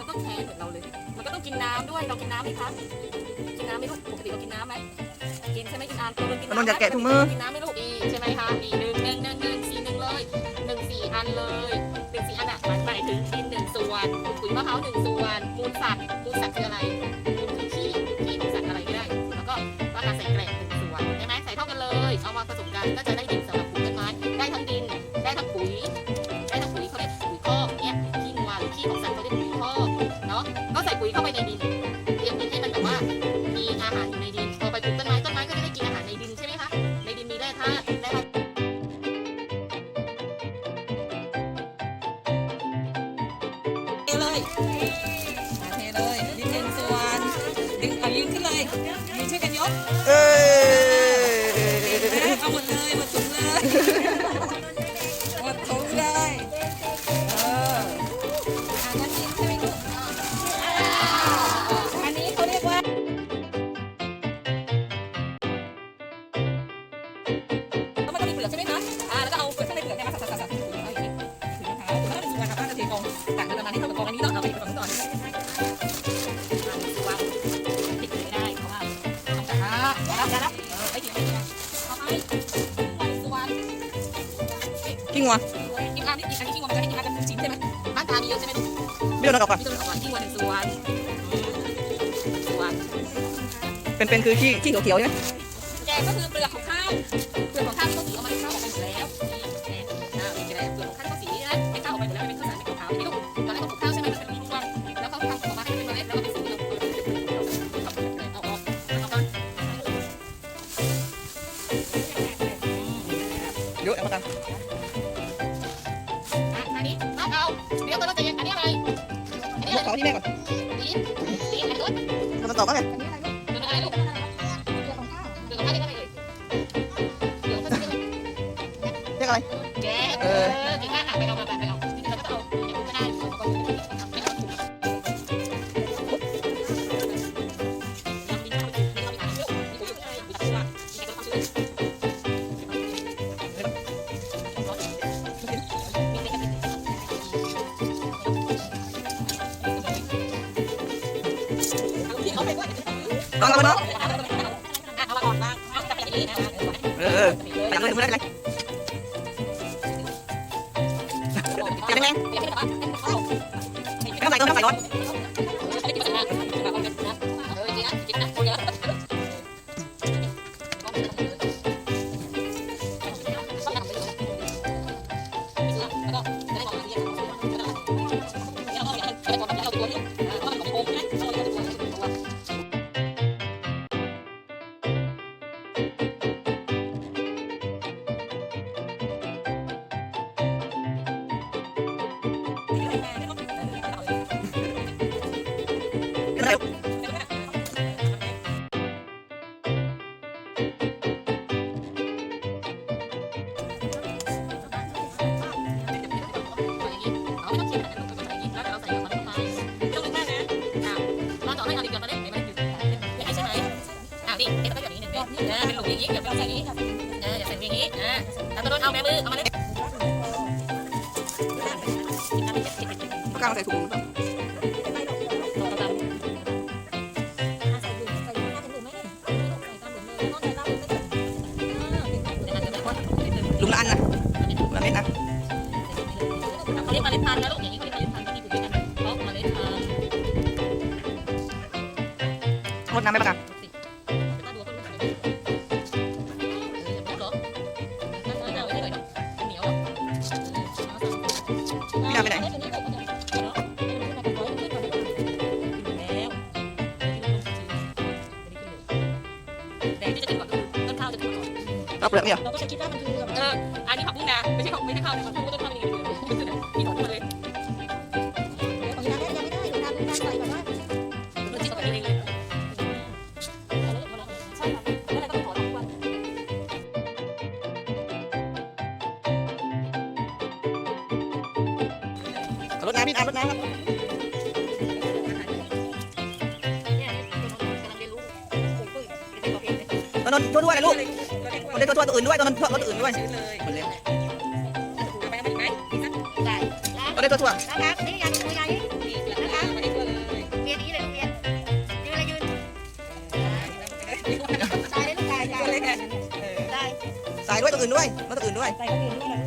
มันก็กินไปมันก็แข็งเหมือนเราเลย มันก็ต้องกินน้ำด้วย เรากินน้ำไหมคะ กินน้ำไหมลูก ปกติเรากินน้ำไหมกินใช่ไหมกินน้ำตัวเรากินนนน้ำท์อย่าแกะถุงมือ กินน้ำไหมลูกดีใช่ไหมคะดีหนึ่งหนึ่งหนึ่งหนึ่งสี่หนึ่งเลยหนึ่งสี่อันเลยหนึ่งสี่อันอะหมายหมายถึงดินหนึ่งส่วนปุ๋ยมะพร้าวหนึ่งส่วนมูลสัตว์มูลสัตว์คืออะไรมูลคือขี้ขี้ของสัตว์อะไรก็ได้ แล้วก็ก็มาใส่แกลบหนึ่งส่วนใช่ไหมใส่เท่ากันเลย เอามาผสมกันก็จะได้ดินสำหรับ มีเลยยืนช่วยกันยก เอ เอาไปส่วนกิ้งวะกินอันนี้กินอันนี้กินวันมันจะให้กินอันละชิ้นใช่ไหมบ้านตามีเยอะใช่ไหมลูกเบี้ยวนะกับก่อนมีตัวละครกินวันหนึ่งส่วนส่วนเป็นเป็นคือขี้ขี้เขียวๆใช่ไหมแกงก็คือเปลือกของข้าว เอาเอาเดี๋ยวตัวเราจะยังอันนี้อะไรอันนี้ยอะไรเขอที่แม่ก่อนตีนตีนอันนู้นมันตอบว่าไงเดือนอะไรลูกเดือนของข้าวเดือนของข้าวเรียกอะไรเอ่ยเดือนของข้าวเรียกอะไรเรียกอะไรแกเออ ลองเอาไปเนาะเอามาก่อนบ้างเอาจะไปอย่างนี้นะเออเออไปยังเลยถุงมือได้เป็นไรเจ็บแรงไม่ต้องใส่ต้นไม่ต้องใส่ร้อน เป็นไรเป็นหลุมอย่างนี้อย่าเป็นอย่างนี้เอออย่าใส่อย่างนี้อ่าแล้วก็โดนเอาแม่มือเอามาเลยกางใส่ถุงห วจะกินก่อนเอาเปลือกนี่เหรอ เราก็จะคิดว่ามันคือแบบเอออันนี้ผักบุ้งนาไม่ใช่ข้าวไม่ใช่ข้าวนะ รดน้ำพี่น้ำรดน้ำครับเนี่ยกำลังเรียนรู้ปุ๋ยปุ๋ยเด็กๆบอกเองเลยนนท์ช่วยด้วยลูกเราเด็กคนได้ตัวตัวอื่นด้วยตัวนั้นตัวอื่นด้วยชื้นเร็วมันได้ตัวตัวนะครับนี่ยังตัวใหญ่นี่แล้วก็เอามาให้ตัวเลยเวียนนี้เลยเวียนยืนเลยยืนตายเลยลูกตายตายตัวเล็กไงเออได้สายด้วยตัวอื่นด้วยตัวอื่นด้วยใส่คนอื่นด้วย